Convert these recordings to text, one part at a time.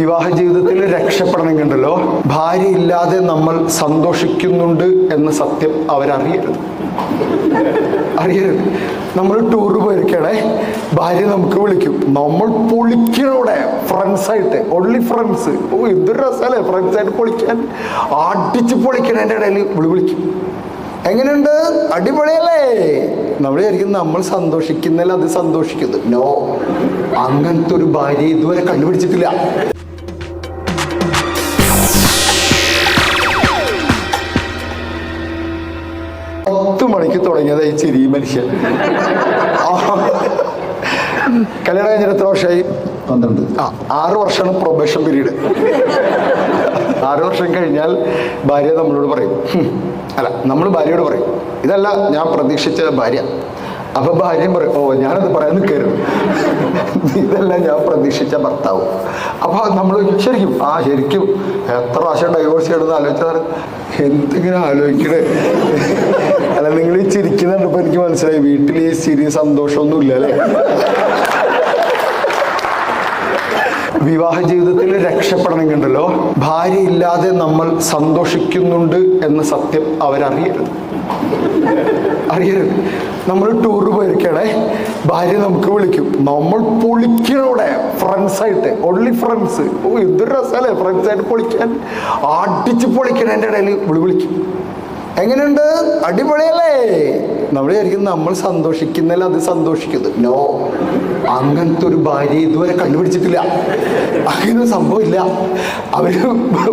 വിവാഹ ജീവിതത്തിൽ രക്ഷപ്പെടണമെങ്കിൽ ഉണ്ടല്ലോ ഭാര്യ ഇല്ലാതെ നമ്മൾ സന്തോഷിക്കുന്നുണ്ട് എന്ന സത്യം അവരറിയരുത്. അറിയരുത്. നമ്മൾ ടൂർ പോയിരിക്കണേ ഭാര്യ നമുക്ക് വിളിക്കും. നമ്മൾ പൊളിക്കണോടെ? ഫ്രണ്ട്സായിട്ട് ഓൺലി ഫ്രണ്ട്സ് ഓ എന്തൊരു രസമല്ലേ ഫ്രണ്ട്സായിട്ട് പൊളിക്കാൻ. അടിച്ച് പൊളിക്കണതിന്റെ ഇടയിൽ വിളി വിളിക്കും. എങ്ങനെയുണ്ട്? അടിപൊളിയല്ലേ? നമ്മൾ വിചാരിക്കും നമ്മൾ സന്തോഷിക്കുന്നില്ല അത് സന്തോഷിക്കുന്നു. നോ അങ്ങനത്തെ ഒരു ഭാര്യ ഇതുവരെ കണ്ടുപിടിച്ചിട്ടില്ല. മണിക്ക് തുടങ്ങിയത് ഈ ചിരി മനുഷ്യൻ. കല്യാണം കഴിഞ്ഞിട്ട് എത്ര വർഷമായി? പന്ത്രണ്ട്. ആ ആറ് വർഷമാണ് പ്രൊബേഷൻ പീരീഡ് ആറ് വർഷം കഴിഞ്ഞാൽ ഭാര്യ നമ്മളോട് പറയും. അല്ല നമ്മൾ ഭാര്യയോട് പറയും. ഇതല്ല ഞാൻ പ്രതീക്ഷിച്ച ഭാര്യ. അപ്പൊ ഭാര്യയും പറയും ഓ ഞാനത് പറയാൻ നിൽക്കരുത്. ഇതെല്ലാം ഞാൻ പ്രതീക്ഷിച്ച ഭർത്താവ്. അപ്പൊ നമ്മൾ ശരിക്കും ആ ശരിക്കും എത്ര പ്രാവശ്യം ഡൈവോഴ്സ് ചെയ്യണമെന്ന് ആലോചിച്ചാൽ എന്തിങ്ങനെ ആലോചിക്കണേ? അല്ല നിങ്ങൾ ഈ ചിരിക്കുന്നുണ്ടപ്പോ എനിക്ക് മനസ്സിലായി വീട്ടിൽ ഈ ചിരി സന്തോഷമൊന്നുമില്ല അല്ലേ? വിവാഹ ജീവിതത്തിൽ രക്ഷപ്പെടണമെങ്കിൽ ഉണ്ടല്ലോ ഭാര്യ ഇല്ലാതെ നമ്മൾ സന്തോഷിക്കുന്നുണ്ട് എന്ന സത്യം അവരറിയരുത്. അറിയരുത്. നമ്മൾ ടൂർ പോയിരിക്കണേ ഭാര്യ നമുക്ക് വിളിക്കും. നമ്മൾ പൊളിക്കണോടെ ഫ്രണ്ട്സായിട്ട് ഓൺലി ഫ്രണ്ട്സ് ഓ എന്തൊരു രസമല്ലേ? ഫ്രണ്ട്സായിട്ട് പൊളിക്കാൻ. അടിച്ച് പൊളിക്കണേന്റെ ഇടയിൽ. വിളി വിളിക്കും. എങ്ങനെയുണ്ട്? അടിപൊളിയല്ലേ? നമ്മൾ വിചാരിക്കും നമ്മൾ സന്തോഷിക്കുന്നല്ല അത് സന്തോഷിക്കുന്നു നോ അങ്ങനത്തെ ഒരു ഭാര്യ ഇതുവരെ കണ്ടുപിടിച്ചിട്ടില്ല അങ്ങനെ സംഭവമില്ല അവർ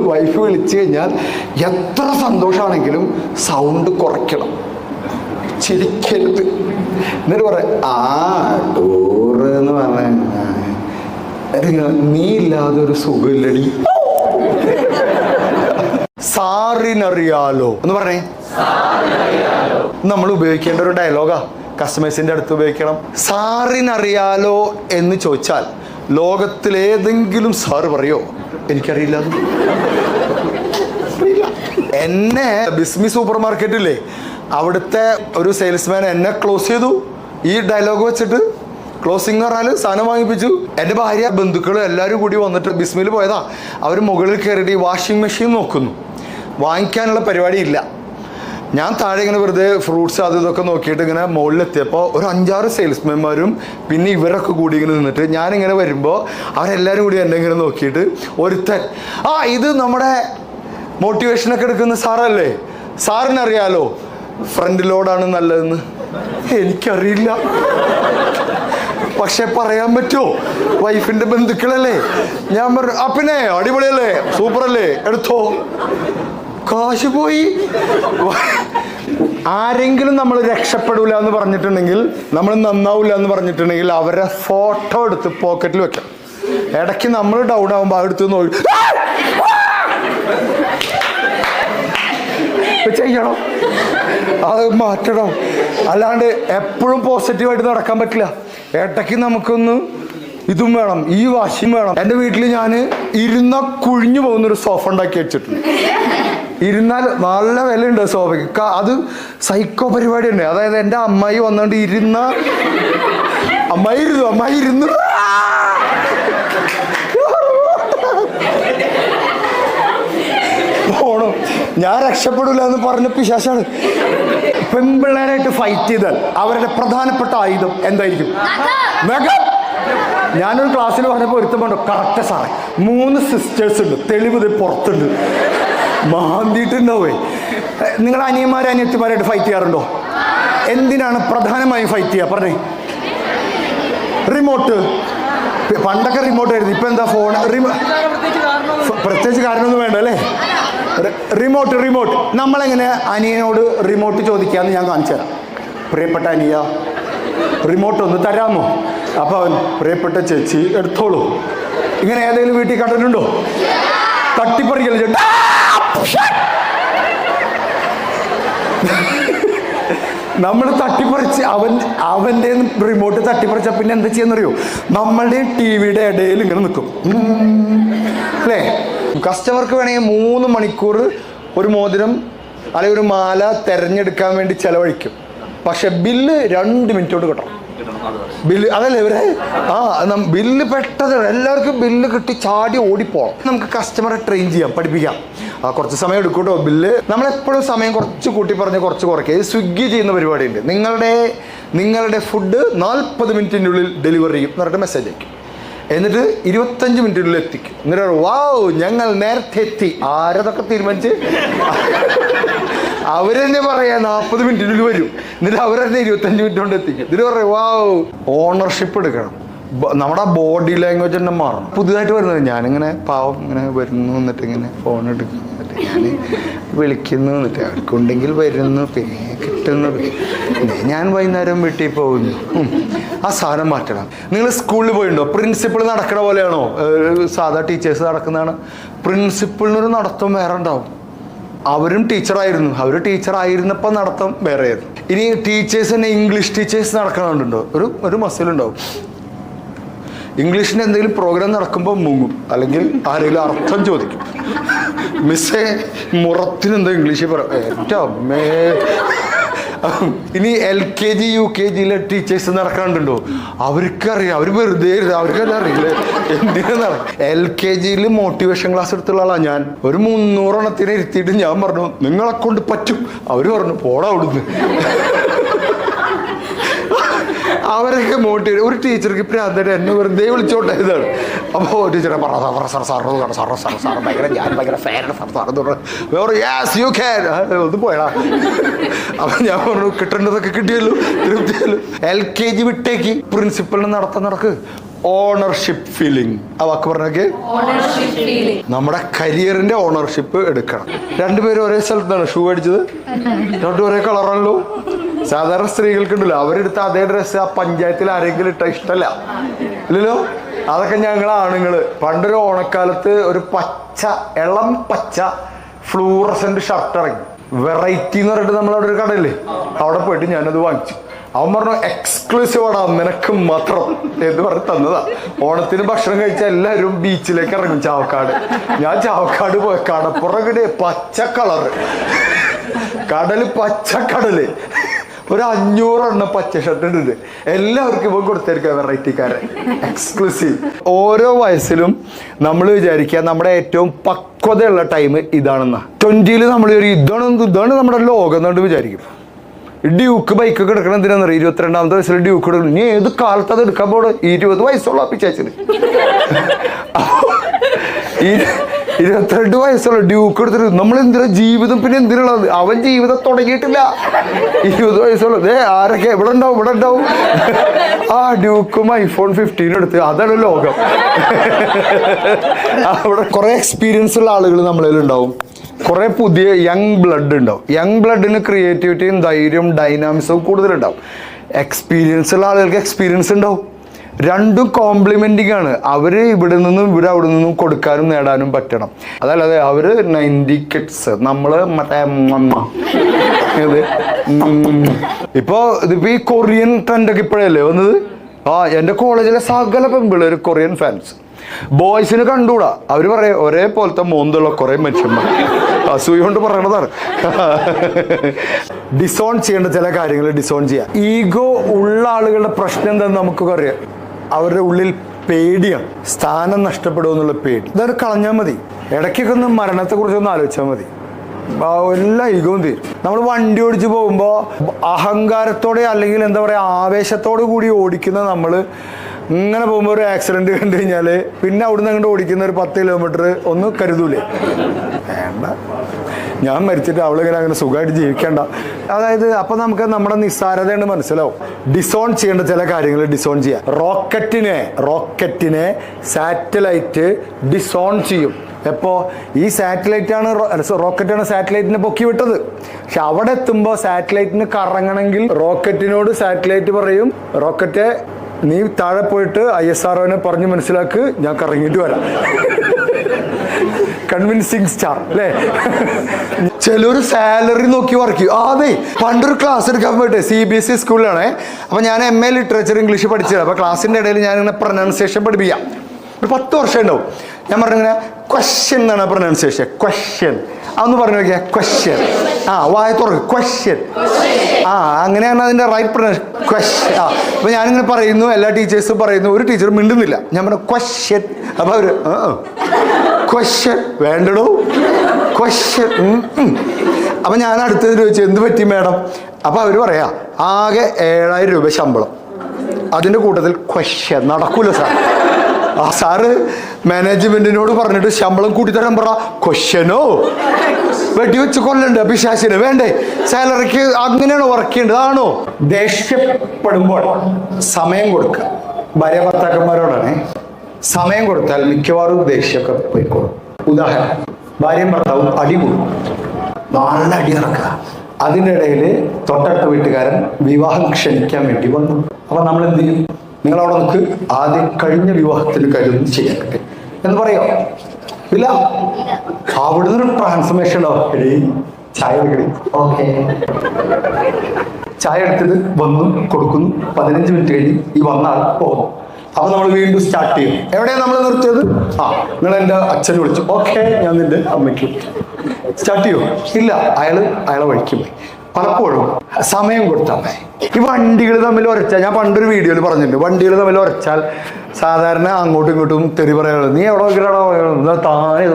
വൈഫ് വിളിച്ചു കഴിഞ്ഞാൽ എത്ര സന്തോഷമാണെങ്കിലും സൗണ്ട് കുറയ്ക്കണം. ചിരിക്കരുത്. എന്നിട്ട് പറയാം ആ ടൂറ് എന്ന് പറഞ്ഞ നീ ഇല്ലാതെ ഒരു സുഖമില്ലടി. സാറിനറിയാലോ. എന്ന് പറഞ്ഞേ. നമ്മൾ ഉപയോഗിക്കേണ്ട ഒരു ഡയലോഗാ. കസ്റ്റമേഴ്സിന്റെ അടുത്ത് ഉപയോഗിക്കണം. സാറിനറിയാലോ എന്ന് ചോദിച്ചാൽ ലോകത്തിലേതെങ്കിലും സാറ് പറയോ? എനിക്കറിയില്ല. എന്നെ ബിസ്മി സൂപ്പർ മാർക്കറ്റില്ലേ അവിടുത്തെ ഒരു സെയിൽസ്മാൻ എന്നെ ക്ലോസ് ചെയ്തു. ഈ ഡയലോഗ് വെച്ചിട്ട് ക്ലോസിംഗ് പറഞ്ഞാൽ സാധനം വാങ്ങിപ്പിച്ചു. എന്റെ ഭാര്യ ബന്ധുക്കളും എല്ലാവരും കൂടി വന്നിട്ട് ബിസ്മിൽ പോയതാ. അവർ മുകളിൽ കയറിയിട്ട് ഈ വാഷിംഗ് മെഷീൻ നോക്കുന്നു. വാങ്ങിക്കാനുള്ള പരിപാടി ഇല്ല ഞാൻ താഴെ ഇങ്ങനെ വെറുതെ ഫ്രൂട്ട്സ് അത് ഇതൊക്കെ നോക്കിയിട്ട് ഇങ്ങനെ മുകളിലെത്തിയപ്പോൾ ഒരു അഞ്ചാറ് സെയിൽസ്മാൻമാരും പിന്നെ ഇവരൊക്കെ കൂടി ഇങ്ങനെ നിന്നിട്ട് ഞാനിങ്ങനെ വരുമ്പോൾ അവരെല്ലാവരും കൂടി എന്നെ ഇങ്ങനെ നോക്കിയിട്ട് ഒരുത്തൻ ആ ഇത് നമ്മുടെ മോട്ടിവേഷനൊക്കെ എടുക്കുന്ന സാറല്ലേ? സാറിനറിയാലോ? ഫ്രണ്ട് ലോഡാണ് നല്ലതെന്ന്. എനിക്കറിയില്ല. പക്ഷെ പറയാൻ പറ്റുമോ വൈഫിന്റെ ബന്ധുക്കളല്ലേ? ഞാൻ പറഞ്ഞു ആ പിന്നെ അടിപൊളിയല്ലേ? സൂപ്പറല്ലേ? എടുത്തോ. കാശ് പോയി. ആരെങ്കിലും നമ്മൾ രക്ഷപ്പെടൂല എന്ന് പറഞ്ഞിട്ടുണ്ടെങ്കിൽ നമ്മൾ നന്നാവില്ല എന്ന് പറഞ്ഞിട്ടുണ്ടെങ്കിൽ അവരെ ഫോട്ടോ എടുത്ത് പോക്കറ്റിൽ വെക്കാം. ഇടയ്ക്ക് നമ്മൾ ഡൗൺ ആകുമ്പോൾ അടുത്ത് നോക്കി. ചെയ്യണം? അത് മാറ്റണം? അല്ലാണ്ട് എപ്പോഴും പോസിറ്റീവായിട്ട് നടക്കാൻ പറ്റില്ല. ഇടയ്ക്ക് നമുക്കൊന്ന് ഇതും വേണം ഈ വാശിയും വേണം. എന്റെ വീട്ടിൽ ഞാൻ ഇരുന്ന കുഴിഞ്ഞു പോകുന്നൊരു സോഫ ഉണ്ടാക്കി വെച്ചിട്ടുണ്ട്. ഇരുന്നാൽ നല്ല വിലയുണ്ട് സോഫയ്ക്ക് അത് സൈക്കോ പരിപാടി ഉണ്ട് അതായത് എന്റെ അമ്മായി വന്നോണ്ട് ഇരുന്ന അമ്മായി ഇരുന്നു അമ്മായി ഇരുന്നു. പോണോ ഞാൻ രക്ഷപ്പെടില്ല എന്ന് പറഞ്ഞ പിശാശാണ്. പെൺപിള്ളേരായിട്ട് ഫൈറ്റ് ചെയ്താൽ അവരുടെ പ്രധാനപ്പെട്ട ആയുധം എന്തായിരിക്കും? നഖം. ഞാനൊരു ക്ലാസ്സിൽ പറഞ്ഞപ്പോൾ ഒരുത്തം പറഞ്ഞു കറക്റ്റ് സാറേ മൂന്ന് സിസ്റ്റേഴ്സ് ഉണ്ട്. തെളിവ് പുറത്തുണ്ട്. മാന്തിയിട്ടുണ്ടാവേ. നിങ്ങൾ അനിയന്മാരെ അനിയത്തിമാരായിട്ട് ഫൈറ്റ് ചെയ്യാറുണ്ടോ? എന്തിനാണ് പ്രധാനമായും ഫൈറ്റ് ചെയ്യുക? പറഞ്ഞേ. റിമോട്ട് പണ്ടൊക്കെ റിമോട്ട് ആയിരുന്നു. ഇപ്പം എന്താ ഫോൺ പ്രത്യേകിച്ച് കാരണമൊന്നും വേണ്ട അല്ലേ? റിമോട്ട് റിമോട്ട് നമ്മളെങ്ങനെ അനിയനോട് റിമോട്ട് ചോദിക്കാമെന്ന് ഞാൻ കാണിച്ചു തരാം. പ്രിയപ്പെട്ട അനിയ റിമോട്ട് ഒന്ന് തരാമോ? അപ്പോൾ അവൻ പ്രിയപ്പെട്ട ചേച്ചി എടുത്തോളൂ. ഇങ്ങനെ ഏതെങ്കിലും വീട്ടിൽ കണ്ടിട്ടുണ്ടോ? തട്ടിപ്പറിക്കല്ലേ ചേട്ടാ നമ്മൾ തട്ടിപ്പറിച്ച് അവൻ അവന്റെ റിമോട്ട് തട്ടിപ്പറിച്ച പിന്നെ എന്താ ചെയ്യുന്നറിയോ? നമ്മളുടെ ടി വിയുടെ ഇടയിൽ ഇങ്ങനെ നിൽക്കും. അല്ലേ? കസ്റ്റമർക്ക് വേണമെങ്കിൽ മൂന്ന് മണിക്കൂർ ഒരു മോതിരം അല്ലെങ്കിൽ ഒരു മാല തിരഞ്ഞെടുക്കാൻ വേണ്ടി ചെലവഴിക്കും. പക്ഷെ ബില്ല് രണ്ട് മിനിറ്റോട് കിട്ടണം. ബില്ല് അതല്ലേ ഇവരെ? ആ ബില്ല് പെട്ടത് എല്ലാവർക്കും ബില്ല് കിട്ടി ചാടി ഓടിപ്പോണം. നമുക്ക് കസ്റ്റമറെ ട്രെയിൻ ചെയ്യാം പഠിപ്പിക്കാം. കുറച്ച് സമയം എടുക്കും കേട്ടോ ബില്ല്. നമ്മളെപ്പോഴും സമയം കുറച്ച് കൂട്ടി പറഞ്ഞ് കുറച്ച് കുറയ്ക്കുക. ഇത് സ്വിഗ്ഗി ചെയ്യുന്ന പരിപാടിയുണ്ട്. നിങ്ങളുടെ നിങ്ങളുടെ ഫുഡ് നാൽപ്പത് മിനിറ്റിനുള്ളിൽ ഡെലിവറി ചെയ്യും എന്ന് പറഞ്ഞിട്ട് മെസ്സേജ് അയക്കും. എന്നിട്ട് ഇരുപത്തഞ്ച് മിനിറ്റിനുള്ളിൽ എത്തിക്കും. എന്നിട്ട് വാവ് ഞങ്ങൾ നേരത്തെ എത്തി. ആരതൊക്കെ തീരുമാനിച്ച്? അവരെന്നെ പറയാ നാൽപ്പത് മിനിറ്റിനുള്ളിൽ വരും. എന്നിട്ട് അവരെന്നെ ഇരുപത്തഞ്ച് മിനിറ്റ് കൊണ്ട് എത്തിക്കും. എന്നിട്ട് പറയും വാവ് ഓണർഷിപ്പ് എടുക്കണം. നമ്മുടെ ബോഡി ലാംഗ്വേജ് തന്നെ മാറണം പുതുതായിട്ട് വരുന്നത് ഞാനിങ്ങനെ പാവം ഇങ്ങനെ വരുന്നു എന്നിട്ട് ഇങ്ങനെ ഫോൺ എടുക്കുന്നു. ഞാൻ വിളിക്കുന്നു എന്നിട്ട് അവർക്കുണ്ടെങ്കിൽ വരുന്നു പിന്നെ കിട്ടുന്നു ഞാൻ വൈകുന്നേരം വീട്ടിൽ പോകുന്നു. ആ സാധനം മാറ്റണം. നിങ്ങൾ സ്കൂളിൽ പോയിണ്ടോ പ്രിൻസിപ്പിൾ നടക്കണ പോലെയാണോ? സാധാ ടീച്ചേഴ്സ് നടക്കുന്നതാണ്. പ്രിൻസിപ്പിളിനൊരു നടത്തം വേറെ ഉണ്ടാവും. അവരും ടീച്ചറായിരുന്നു അവർ ടീച്ചറായിരുന്നപ്പോൾ നടത്തം വേറെ ആയിരുന്നു ഇനി ടീച്ചേഴ്സ് തന്നെ ഇംഗ്ലീഷ് ടീച്ചേഴ്സ് നടക്കണുണ്ടോ ഒരു ഒരു മസിലുണ്ടാവും ഇംഗ്ലീഷിന് എന്തെങ്കിലും പ്രോഗ്രാം നടക്കുമ്പോൾ മുങ്ങും. അല്ലെങ്കിൽ ആരെങ്കിലും അർത്ഥം ചോദിക്കും. മിസ്സേ മുറത്തിന് എന്താ ഇംഗ്ലീഷിൽ പറ എന്റെ ഇനി L K G U K ജിയിലെ teachers നടക്കാണ്ടുണ്ടോ അവർക്കറിയാം. അവർ വെറുതെ അവർക്കെല്ലാം അറിയില്ല? എന്തിനാണ് എൽ കെ ജിയിൽ മോട്ടിവേഷൻ ക്ലാസ് എടുത്തുള്ള ഞാൻ. ഒരു മുന്നൂറെണ്ണത്തിന് ഇരുത്തിയിട്ട് ഞാൻ പറഞ്ഞു നിങ്ങളെ കൊണ്ട് പറ്റും. അവർ പറഞ്ഞു പോടാ അവിടുന്ന്. അവരൊക്കെ മോട്ടിവേറ്റ് ഒരു ടീച്ചർക്ക് പ്രാന്തയുടെ എന്നെ വെറുതെ വിളിച്ചോട്ടെ ഇതാണ്. അപ്പോൾ ടീച്ചറെ പറ sir sir sir sir sir sir ഭയങ്കര ഞാൻ ഭയങ്കര ഫാനാണ് സാർ സാർ എന്ന് പറഞ്ഞു. വേറെ യാസ് യു ക്യാൻ ഒന്ന് പോയടാ. അപ്പം ഞാൻ പറഞ്ഞു കിട്ടേണ്ടതൊക്കെ കിട്ടിയല്ലോ തൃപ്തിയല്ലോ. എൽ കെ ജി വിട്ടേക്ക് പ്രിൻസിപ്പളിന് നടത്താൻ നടക്ക്. ഓണർഷിപ്പ് ഫീലിംഗ് ആ വാക്ക് പറഞ്ഞൊക്കെ നമ്മുടെ കരിയറിന്റെ ഓണർഷിപ്പ് എടുക്കണം. രണ്ടുപേരും ഒരേ സ്ഥലത്താണ് ഷൂ അടിച്ചത് രണ്ടുപേരെ കളറാണല്ലോ. സാധാരണ സ്ത്രീകൾക്കുണ്ടല്ലോ. അവരെടുത്ത അതേ ഡ്രസ്സ് ആ പഞ്ചായത്തിൽ ആരെങ്കിലും ഇട്ട ഇഷ്ടമല്ല ഇല്ലല്ലോ? അതൊക്കെ ഞങ്ങൾ ആണുങ്ങൾ. പണ്ടൊരു ഓണക്കാലത്ത് ഒരു പച്ച ഇളം പച്ച ഫ്ലൂറസെന്റ് ഷർട്ട് ഇറങ്ങി. വെറൈറ്റി എന്ന് പറഞ്ഞിട്ട് നമ്മളവിടെ ഒരു കടയില്ലേ? അവിടെ പോയിട്ട് ഞാനത് വാങ്ങിച്ചു. അവൻ പറഞ്ഞു എക്സ്ക്ലൂസീവ് ആടാ നിനക്ക് മാത്രം. എന്ന് പറഞ്ഞ് തന്നതാ. ഓണത്തിന് ഭക്ഷണം കഴിച്ച എല്ലാവരും ബീച്ചിലേക്ക് ഇറങ്ങും ചാവക്കാട്. ഞാൻ ചാവക്കാട് പോയ. കടപ്പുറകിടെ പച്ച കളറ്. കടൽ പച്ച കടൽ. ഒരു അഞ്ഞൂറെണ്ണം പച്ച ഷർട്ട് ഉണ്ട് എല്ലാവർക്കും ഇപ്പം കൊടുത്തിരിക്കുക വെറൈറ്റിക്കാരൻ എക്സ്ക്ലൂസീവ് ഓരോ വയസ്സിലും നമ്മൾ വിചാരിക്കുക നമ്മുടെ ഏറ്റവും പക്വതയുള്ള ടൈം ഇതാണെന്നാ. ട്വന്റിയിൽ നമ്മൾ ഒരു ഇതാണ് ഇതാണ് നമ്മുടെ ലോകം എന്നുകൊണ്ട് വിചാരിക്കും. ഡ്യൂക്ക് ബൈക്കൊക്കെ എടുക്കണം എന്തിനാണെന്നറിയാം? ഇരുപത്തിരണ്ടാമത്തെ വയസ്സിൽ ഡ്യൂക്ക് എടുക്കണം ഇനി ഏത് കാലത്ത് അത് എടുക്കാൻ പോകണം ഇരുപത് വയസ്സുള്ള പിച്ചാച്ചിന്. ഇരുപത്തിരണ്ട് വയസ്സുള്ള ഡ്യൂക്ക് എടുത്തിട്ട് നമ്മൾ എന്തിനാ ജീവിതം പിന്നെ എന്തിനുള്ളത്? അവൻ ജീവിതം തുടങ്ങിയിട്ടില്ല. ഇരുപത് വയസ്സുള്ള ദേ ആരൊക്കെ? എവിടെ ഉണ്ടാവും ഇവിടെ ഉണ്ടാവും. ആ ഡ്യൂക്കും ഐഫോൺ ഫിഫ്റ്റീൻ എടുത്ത്. അതാണ് ലോകം. അവിടെ കുറെ എക്സ്പീരിയൻസ് ഉള്ള ആളുകൾ നമ്മളിൽ ഉണ്ടാവും. കുറെ പുതിയ യങ് ബ്ലഡ് ഉണ്ടാവും. യങ് ബ്ലഡിന് ക്രിയേറ്റിവിറ്റിയും ധൈര്യവും ഡൈനാമിക്സും കൂടുതലുണ്ടാവും. എക്സ്പീരിയൻസ് ഉള്ള ആളുകൾക്ക് എക്സ്പീരിയൻസ് ഉണ്ടാവും. രണ്ടും കോംപ്ലിമെന്റിങ് ആണ്. അവർ ഇവിടെ നിന്നും ഇവിടെ അവിടെ നിന്നും കൊടുക്കാനും നേടാനും പറ്റണം. അതല്ലാതെ അവർ നയന്റി കിഡ്സ് നമ്മൾ മറ്റേ ഇപ്പോൾ ഇതിപ്പോൾ ഇതിപ്പോ ഈ കൊറിയൻ ട്രെൻഡൊക്കെ ഇപ്പോഴല്ലേ വന്നത്? ആ എന്റെ കോളേജിലെ സകല ഒരു കൊറിയൻ ഫാൻസ് ബോയ്സിന് കണ്ടുകൂടാ പറയ ഒരേ പോലത്തെ മോന്തുള്ള കുറെ മനുഷ്യന്മാർ. അസൂയ കൊണ്ട് പറയണതാണ്. ഡിസോൺ ചെയ്യേണ്ട ചില കാര്യങ്ങൾ ഡിസോൺ ചെയ്യാം. ഈഗോ ഉള്ള ആളുകളുടെ പ്രശ്നം എന്താണെന്ന് നമുക്കൊക്കെ അറിയാം. അവരുടെ ഉള്ളിൽ പേടിയാണ് സ്ഥാനം നഷ്ടപ്പെടുക എന്നുള്ള പേടി. ഇതൊരു കളഞ്ഞാൽ മതി. ഇടയ്ക്കൊക്കെ ഒന്ന് മരണത്തെ കുറിച്ചൊന്ന് ആലോചിച്ചാൽ മതി എല്ലാം ഈഗവും തീരും. നമ്മൾ വണ്ടി ഓടിച്ച് പോകുമ്പോൾ അഹങ്കാരത്തോടെ അല്ലെങ്കിൽ എന്താ പറയുക ആവേശത്തോടു കൂടി ഓടിക്കുന്ന നമ്മൾ ഇങ്ങനെ പോകുമ്പോൾ ഒരു ആക്സിഡന്റ് കണ്ടു കഴിഞ്ഞാൽ പിന്നെ അവിടുന്ന് അങ്ങോട്ട് ഓടിക്കുന്ന ഒരു പത്ത് കിലോമീറ്റർ ഒന്നും കരുതൂലേ. വേണ്ട. ഞാൻ മരിച്ചിട്ട് അവളിങ്ങനെ അങ്ങനെ സുഖമായിട്ട് ജീവിക്കേണ്ട. അതായത് അപ്പൊ നമുക്ക് നമ്മുടെ നിസ്സാരതയുണ്ട് മനസ്സിലാവും. ഡിസോൺ ചെയ്യേണ്ട ചില കാര്യങ്ങൾ ഡിസോൺ ചെയ്യാം. റോക്കറ്റിനെ റോക്കറ്റിനെ സാറ്റലൈറ്റ് ഡിസോൺ ചെയ്യും. എപ്പോ? ഈ സാറ്റലൈറ്റ് ആണ് റോക്കറ്റ് ആണ് സാറ്റലൈറ്റിനെ പൊക്കി വിട്ടത്. പക്ഷെ അവിടെ എത്തുമ്പോ സാറ്റലൈറ്റിന് കറങ്ങണമെങ്കിൽ റോക്കറ്റിനോട് സാറ്റലൈറ്റ് പറയും റോക്കറ്റ് നീ താഴെ പോയിട്ട് ഐ എസ് ആർ പറഞ്ഞ് മനസ്സിലാക്ക് ഞാൻ കറങ്ങിയിട്ട് വരാം. കൺവിൻസിങ് സ്റ്റാർ അല്ലേ? ചിലർ സാലറി നോക്കി വർക്ക് ചെയ്യും. അതെ. പണ്ടൊരു ക്ലാസ് എടുക്കാൻ പോയിട്ട് സി ബി എസ് ഇ സ്കൂളിലാണേ അപ്പൊ ഞാൻ എം എ ലിറ്ററേച്ചർ ഇംഗ്ലീഷ് പഠിച്ചത്. അപ്പൊ ക്ലാസ്സിന്റെ ഇടയിൽ ഞാൻ ഇങ്ങനെ പ്രൊനൗൺസിയേഷൻ പഠിപ്പിക്കാം. ഒരു പത്ത് വർഷം ഉണ്ടാവും. ഞാൻ പറഞ്ഞിങ്ങനെ ക്വസ്റ്റ്യൻ എന്നാണ് പ്രൊനൗൺസിയേഷൻ ക്വസ്റ്റ്യൻ അതൊന്ന് പറഞ്ഞു നോക്കിയാ. ക്വസ്റ്റ്യൻ ആ വായ തുറക്കും. ക്വസ്റ്റ്യൻ ആ അങ്ങനെയാണ് അതിന്റെ റൈറ്റ് ക്വസ്റ്റ്യൻ ആ അപ്പോൾ ഞാനിങ്ങനെ പറയുന്നു. എല്ലാ ടീച്ചേഴ്സും പറയുന്നു. ഒരു ടീച്ചർ മിണ്ടുന്നില്ല. ഞാൻ പറഞ്ഞു ക്വസ്റ്റ്യൻ അപ്പോൾ അവർ ക്വസ്റ്റ്യൻ വേണ്ടടോ? ക്വസ്റ്റ്യൻ അപ്പം ഞാൻ അടുത്തത് ചോദിച്ചു എന്ത് പറ്റി മാഡം? അപ്പോൾ അവർ പറയാ ആകെ ഏഴായിരം രൂപ ശമ്പളം. അതിന്റെ കൂട്ടത്തിൽ ക്വസ്റ്റ്യൻ നടക്കൂല സാർ. ആ സാറ് മാനേജ്മെന്റിനോട് പറഞ്ഞിട്ട് ശമ്പളം കൂട്ടിത്തരാൻ പറ. ക്വസ്റ്റ്യനോ വെടിവെച്ച് കൊല്ലണ്ട് പിശാശിന്. വേണ്ടേ? സാലറിക്ക് അങ്ങനെയാണ് വർക്ക് ചെയ്യേണ്ടത്. ആണോ? ദേഷ്യപ്പെടുമ്പോൾ സമയം കൊടുക്കുക. ഭാര്യ ഭർത്താക്കന്മാരോടാണ്. സമയം കൊടുത്താൽ മിക്കവാറും ദേഷ്യമൊക്കെ പോയിക്കോളും. ഉദാഹരണം ഭാര്യയും ഭർത്താവും അടികൂടും നല്ല അടി ഇറക്കുക അതിന്റെ ഇടയിൽ തൊട്ടടുത്ത വീട്ടുകാരൻ വിവാഹം ക്ഷണിക്കാൻ വേണ്ടി വന്നു. അപ്പൊ നമ്മൾ എന്ത് ചെയ്യും? നിങ്ങൾ അവിടെ നമുക്ക് ആദ്യം കഴിഞ്ഞ വിവാഹത്തിന് കരുതും ചെയ്യാൻ കിട്ടും എന്ന് പറയോ? ഇല്ല. അവിടുന്ന് ഒരു ട്രാൻസ്ഫർമേഷൻ എടീ ചായ ഓക്കെ. ചായ എടുത്തത് വന്നു കൊടുക്കുന്നു. പതിനഞ്ച് മിനിറ്റ് കഴിഞ്ഞ് ഈ വന്ന ആൾ പോകുന്നു. അപ്പൊ നമ്മൾ വീണ്ടും സ്റ്റാർട്ട് ചെയ്യും. എവിടെയാണ് നമ്മൾ നിർത്തിയത്? ആ നിങ്ങൾ എന്റെ അച്ഛനെ വിളിച്ചു. ഓക്കെ ഞാൻ നിന്റെ അമ്മയ്ക്ക് സ്റ്റാർട്ട് ചെയ്യോ? ഇല്ല അയാൾ അയാളെ വഴിക്ക് പോയി. പലപ്പോഴും സമയം കൊടുത്താൽ ഈ വണ്ടികൾ തമ്മിൽ ഉരച്ചാൽ ഞാൻ പണ്ടൊരു വീഡിയോയിൽ പറഞ്ഞിട്ടുണ്ട് വണ്ടികൾ തമ്മിൽ ഉരച്ചാൽ സാധാരണ അങ്ങോട്ടും ഇങ്ങോട്ടും തെറി പറയാനുള്ളത് നീ എവിടെ നോക്കിയാണോ താനെ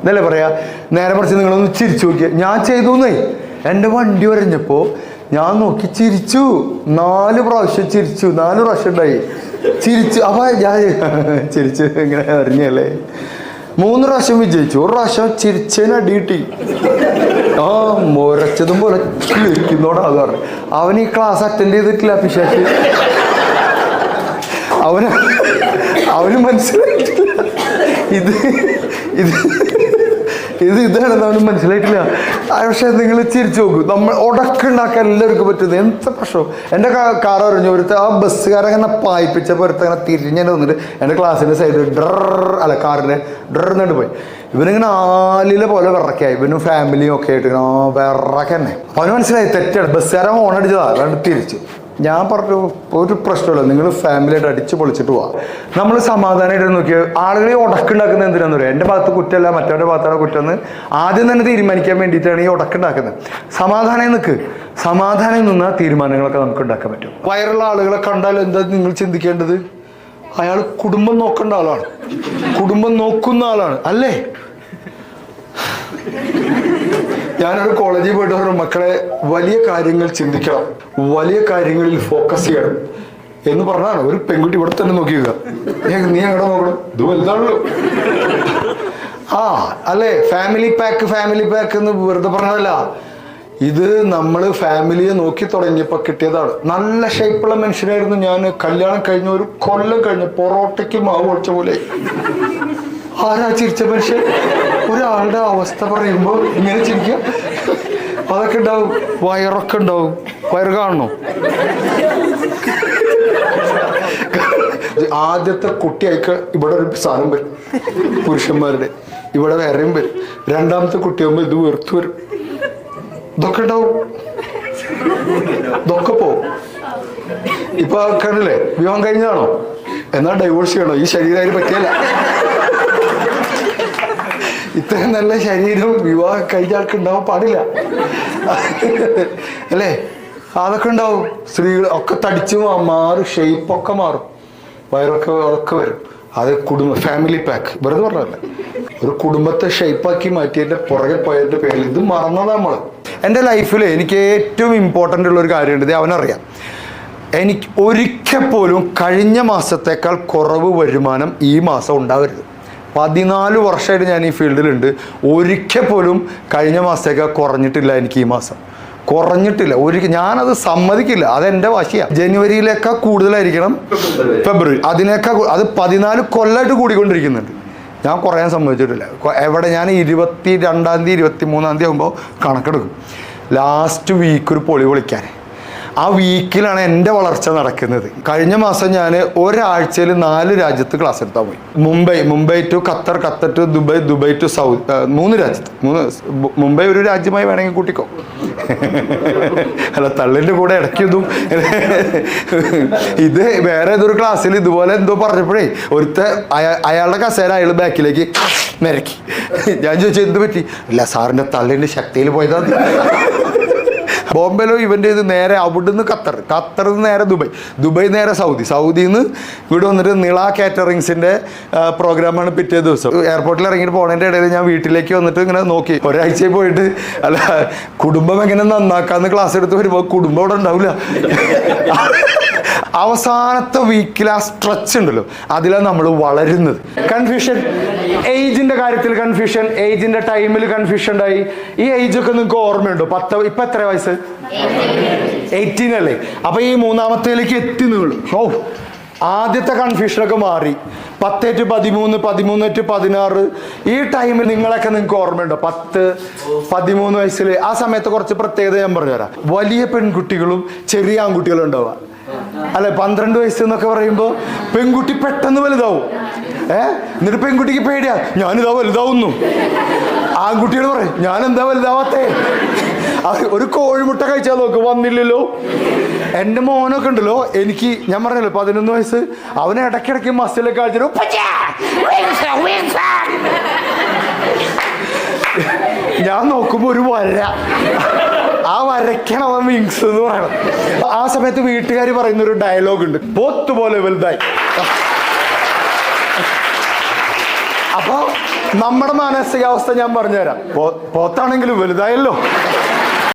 എന്നല്ലേ പറയാ? നേരെ മറിച്ച് നിങ്ങളൊന്ന് ചിരിച്ചു നോക്കിയ. ഞാൻ ചെയ്തു എന്നേ. എന്റെ വണ്ടി ഉരഞ്ഞപ്പോൾ ഞാൻ നോക്കി ചിരിച്ചു. നാല് പ്രാവശ്യം ചിരിച്ചു. നാല് പ്രാവശ്യം ഉണ്ടായി. ചിരിച്ചു. അപ്പൊ ഞാൻ ചിരിച്ചു. ഇങ്ങനെ അറിഞ്ഞല്ലേ? മൂന്ന് പ്രാവശ്യം വിജയിച്ചു. ഒരു പ്രാവശ്യം ചിരിച്ചതിന് അടി കിട്ടി. ആ മുരച്ചതും പോലെ വെക്കുന്നോടാകാറ് അവൻ ഈ ക്ലാസ് അറ്റൻഡ് ചെയ്തിട്ടില്ല പിശാഷ് അവന് അവന് മനസ്സിലായിട്ടില്ല. ഇത് ഇത് ഇത് ഇതാണെന്ന് അവന് മനസ്സിലായിട്ടില്ല. പക്ഷെ നിങ്ങൾ ചിരിച്ചു നോക്കൂ. നമ്മൾ ഉടക്കുണ്ടാക്കാൻ എല്ലാവർക്കും പറ്റുന്നത് എന്ത് പ്രശ്നം എന്റെ കാർ അറിഞ്ഞു ഒരുത്ത ആ ബസ്സുകാരങ്ങനെ പായിപ്പിച്ചപ്പോൾ ഒരുത്ത അങ്ങനെ തിരിഞ്ഞു വന്നിട്ട് എന്റെ ക്ലാസ്സിന്റെ സൈഡ് ഡ്രർ അല്ല കാറിന്റെ ഡ്രർന്നിട്ട് പോയി. ഇവനിങ്ങനെ ആലിലെ പോലെ വിറക്കായി ഇവനും ഫാമിലിയും ഒക്കെ ആയിട്ട് ഇങ്ങനെ ആ വിറക്ക അവന് മനസ്സിലായി തെറ്റാണ്. ബസ്സുകാരൻ ഓണടിച്ചതാണ് തിരിച്ചു. ഞാൻ പറഞ്ഞു ഒരു പ്രശ്നമില്ല നിങ്ങൾ ഫാമിലിയായിട്ട് അടിച്ചു പൊളിച്ചിട്ട് പോവാം. നമ്മൾ സമാധാനമായിട്ട് നോക്കിയാൽ ആളുകളെ ഉടക്കുണ്ടാക്കുന്നത് എന്തിനാന്ന് പറയാം എന്റെ ഭാഗത്ത് കുറ്റമല്ല മറ്റവരുടെ ഭാഗത്താണ് കുറ്റമെന്ന് ആദ്യം തന്നെ തീരുമാനിക്കാൻ വേണ്ടിയിട്ടാണ് ഈ ഉടക്കുണ്ടാക്കുന്നത്. സമാധാനം നിൽക്ക് സമാധാനം നിന്നാൽ തീരുമാനങ്ങളൊക്കെ നമുക്ക് ഉണ്ടാക്കാൻ പറ്റും. വയറുള്ള ആളുകളെ കണ്ടാൽ എന്താ നിങ്ങൾ ചിന്തിക്കേണ്ടത്? അയാൾ കുടുംബം നോക്കേണ്ട ആളാണ്. കുടുംബം നോക്കുന്ന ആളാണ് അല്ലേ? ഞാനൊരു കോളേജിൽ പോയിട്ട് പറഞ്ഞു മക്കളെ വലിയ കാര്യങ്ങൾ ചിന്തിക്കണം. വലിയ കാര്യങ്ങളിൽ ഫോക്കസ് ചെയ്യണം. എന്ന് പറഞ്ഞാണ് ഒരു പെൺകുട്ടി ഇവിടെ തന്നെ നോക്കിയുക നീ എങ്ങടെ നോക്കണം. ഇത് വലുതാണല്ലോ. ആ അല്ലേ? ഫാമിലി പാക്ക് ഫാമിലി പാക്ക് എന്ന് വെറുതെ പറഞ്ഞതല്ല. ഇത് നമ്മൾ ഫാമിലിയെ നോക്കി തുടങ്ങിയപ്പോൾ കിട്ടിയതാണ്. നല്ല ഷേപ്പുള്ള മനുഷ്യനായിരുന്നു ഞാൻ കല്യാണം കഴിഞ്ഞ ഒരു കൊല്ലം കഴിഞ്ഞ് പൊറോട്ടയ്ക്ക് മാവ് ഒഴിച്ച പോലെ. ആരാ ചിരിച്ച മനുഷ്യൻ? ഒരാളുടെ അവസ്ഥ പറയുമ്പോൾ ഇങ്ങനെ ചിരിക്കുക അതൊക്കെ ഉണ്ടാവും. വയറൊക്കെ ഉണ്ടാവും. വയറ് കാണണോ? ആദ്യത്തെ കുട്ടിയായിക്കെ ഇവിടെ ഒരു സാധനം വരും. പുരുഷന്മാരുടെ. ഇവിടെ വേറെയും വരും. രണ്ടാമത്തെ കുട്ടിയാകുമ്പോൾ ഇത് വെറുത്തു വരും. ഇതൊക്കെ ഉണ്ടാവും. ഇതൊക്കെ പോവും. ഇപ്പൊ കണ്ടില്ലേ വിവാഹം കഴിഞ്ഞാണോ എന്നാ ഡൈവോഴ്സ് ചെയ്യണോ? ഈ ശരീരം പറ്റിയല്ല. ഇത്രയും നല്ല ശരീരം വിവാഹം കഴിഞ്ഞ ആൾക്ക് ഉണ്ടാവാൻ പാടില്ല. അല്ലേ? അതൊക്കെ ഉണ്ടാവും. സ്ത്രീകൾ ഒക്കെ തടിച്ചു മാറും ഷേപ്പൊക്കെ മാറും. വയറൊക്കെ ഒക്കെ വരും. അത് കുടുംബ ഫാമിലി പാക്ക് വെറുതെ പറഞ്ഞല്ല ഒരു കുടുംബത്തെ ഷേപ്പാക്കി മാറ്റിയതിന്റെ പുറകെ പോയതിന്റെ പേരിൽ ഇത് മറന്നതാ നമ്മൾ എന്റെ ലൈഫിൽ എനിക്ക് ഏറ്റവും ഇമ്പോർട്ടന്റ് ഉള്ള ഒരു കാര്യമുണ്ട്. ഇത് അവനറിയാം. എനിക്ക് ഒരിക്കൽ പോലും കഴിഞ്ഞ മാസത്തേക്കാൾ കുറവ് വരുമാനം ഈ മാസം ഉണ്ടാവരുത്. പതിനാല് വർഷമായിട്ട് ഞാൻ ഈ ഫീൽഡിലുണ്ട്. ഒരിക്കൽ പോലും കഴിഞ്ഞ മാസത്തേക്ക് കുറഞ്ഞിട്ടില്ല എനിക്ക് ഈ മാസം. കുറഞ്ഞിട്ടില്ല. ഒരിക്കൽ ഞാനത് സമ്മതിക്കില്ല. അതെന്റെ വാശിയാണ് ജനുവരിയിലേക്കാൾ കൂടുതലായിരിക്കണം. ഫെബ്രുവരി. അതിനേക്കാൾ അത് പതിനാല് കൊല്ലമായിട്ട് കൂടിക്കൊണ്ടിരിക്കുന്നുണ്ട്. ഞാൻ കുറയാൻ സമ്മതിച്ചിട്ടില്ല. എവിടെ ഞാൻ ഇരുപത്തി രണ്ടാം തീയതി ഇരുപത്തി മൂന്നാം തീയതി ആകുമ്പോൾ കണക്കെടുക്കും. ലാസ്റ്റ് വീക്ക് ഒരു പൊളി പൊളിക്കാൻ. ആ വീക്കിലാണ് എന്റെ വളർച്ച നടക്കുന്നത്. കഴിഞ്ഞ മാസം ഞാൻ ഒരാഴ്ചയിൽ നാല് രാജ്യത്ത് ക്ലാസ് എടുത്താൽ പോയി. Mumbai Mumbai to Qatar Qatar to Dubai Dubai to south മൂന്ന് രാജ്യത്ത്. മൂന്ന് മുംബൈ ഒരു രാജ്യമായി വേണമെങ്കിൽ കൂട്ടിക്കോ. അല്ല തള്ളിന്റെ കൂടെ ഇടയ്ക്കിതും ഇത്. വേറെ ഏതൊരു ക്ലാസ്സിൽ ഇതുപോലെ എന്തോ പറഞ്ഞപ്പോഴേ ഒരുത്ത അയാളുടെ കസേര അയാൾ ബാക്കിലേക്ക് നിരക്കി ഞാൻ ചോദിച്ചു എന്ത് പറ്റി? ഇല്ല സാറിന്റെ തള്ളിന്റെ ശക്തിയിൽ പോയതാ. ബോംബെയിലോ ഇവന്റെ ഇത് നേരെ അവിടുന്ന് ഖത്തർ. ഖത്തറിൽ നിന്ന് നേരെ ദുബായ്. ദുബായ് നേരെ സൗദി. സൗദിയിൽ നിന്ന് ഇവിടെ വന്നിട്ട് നിള കാറ്ററിങ്സിന്റെ പ്രോഗ്രാമാണ് പിറ്റേ ദിവസം. എയർപോർട്ടിൽ ഇറങ്ങിയിട്ട് പോണതിന്റെ ഇടയിൽ ഞാൻ വീട്ടിലേക്ക് വന്നിട്ട് ഇങ്ങനെ നോക്കി. ഒരാഴ്ചയിൽ പോയിട്ട്. അല്ല കുടുംബം എങ്ങനെ നന്നാക്കാന്ന് ക്ലാസ് എടുത്ത് വരുമ്പോൾ കുടുംബം അവിടെ ഉണ്ടാവില്ല അവസാനത്തെ വീക്കിൽ ആ സ്ട്രെച്ച് ഉണ്ടല്ലോ. അതിലാണ് നമ്മൾ വളരുന്നത്. കൺഫ്യൂഷൻ ഏജിന്റെ കാര്യത്തിൽ കൺഫ്യൂഷൻ ഏജിന്റെ ടൈമിൽ കൺഫ്യൂഷൻ ഉണ്ടായി. ഈ ഏജ് ഒക്കെ നിങ്ങൾക്ക് ഓർമ്മയുണ്ടോ? പത്ത് ഇപ്പൊ എത്ര വയസ്സ്? എയ്റ്റീൻ അല്ലേ? അപ്പൊ ഈ മൂന്നാമത്തേലേക്ക് എത്തി നിങ്ങൾ ഓ ആദ്യത്തെ കൺഫ്യൂഷനൊക്കെ മാറി. പത്ത് ടു പതിമൂന്ന് പതിമൂന്ന് ടു പതിനാറ്. ഈ ടൈമിൽ നിങ്ങളൊക്കെ നിങ്ങൾക്ക് ഓർമ്മയുണ്ടോ? പത്ത് പതിമൂന്ന് വയസ്സിൽ ആ സമയത്ത് കുറച്ച് പ്രത്യേകത ഞാൻ പറഞ്ഞുതരാം. വലിയ പെൺകുട്ടികളും ചെറിയ ആൺകുട്ടികളും ഉണ്ടാവുക. അല്ലെ പന്ത്രണ്ട് വയസ്സ് എന്നൊക്കെ പറയുമ്പോൾ പെൺകുട്ടി പെട്ടെന്ന് വലുതാവും. ഏ? എന്നിട്ട് പെൺകുട്ടിക്ക് പേടിയാ ഞാനിതാ വലുതാവുന്നു. ആൺകുട്ടികൾ പറയും ഞാൻ എന്താ വലുതാവാത്തേ ഒരു കോഴിമുട്ട കഴിച്ചാൽ നോക്ക് വന്നില്ലല്ലോ. എന്റെ മോനൊക്കെ ഉണ്ടല്ലോ എനിക്ക് ഞാൻ പറഞ്ഞല്ലോ പതിനൊന്ന് വയസ്സ് അവന് ഇടയ്ക്കിടയ്ക്ക് മസിലൊക്കെ കഴിച്ചിട്ട് "ഉപ്പച്ചാ, wings, wings." ഞാൻ നോക്കുമ്പോൾ ഒരു വര. ആ വരയ്ക്കണവൻ വിങ്സ് എന്ന് പറയണം. ആ സമയത്ത് വീട്ടുകാർ പറയുന്ന ഒരു ഡയലോഗ് ഉണ്ട്. പോത്ത് പോലെ വലുതായി. അപ്പോൾ നമ്മുടെ മാനസികാവസ്ഥ ഞാൻ പറഞ്ഞുതരാം. പോത്താണെങ്കിലും വലുതായല്ലോ.